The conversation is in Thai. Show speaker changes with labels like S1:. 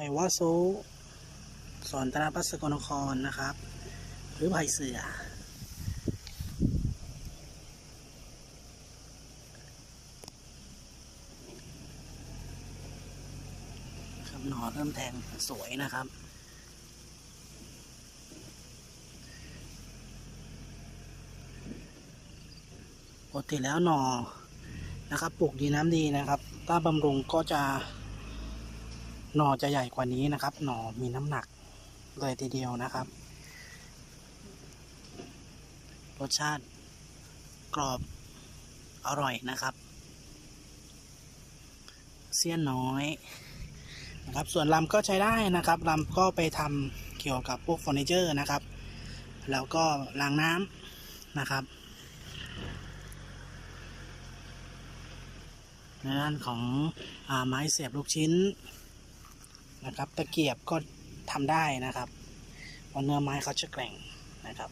S1: ผ่วาโซสอนตนาพัสกลนครนะครับ หรือไผ่เสือครับหนอเริ่มแทงสวยนะครับปกติแล้วหนอนะครับปลูกดีน้ำดีนะครับ ถ้าบำรุงก็จะ หน่อจะใหญ่กว่านี้นะครับ หน่อมีน้ำหนักเลยทีเดียวนะครับ รสชาติกรอบอร่อยนะครับ เสี้ยนน้อยนะครับ ส่วนลำก็ใช้ได้นะครับลำก็ไปทำเกี่ยวกับพวกเฟอร์นิเจอร์นะครับ แล้วก็ล้างน้ำนะครับในด้านของอไม้เสียบลูกชิ้น นะครับ ตะเกียบก็ทำได้นะครับเพราะเนื้อไม้เขาจะแกร่งนะครับ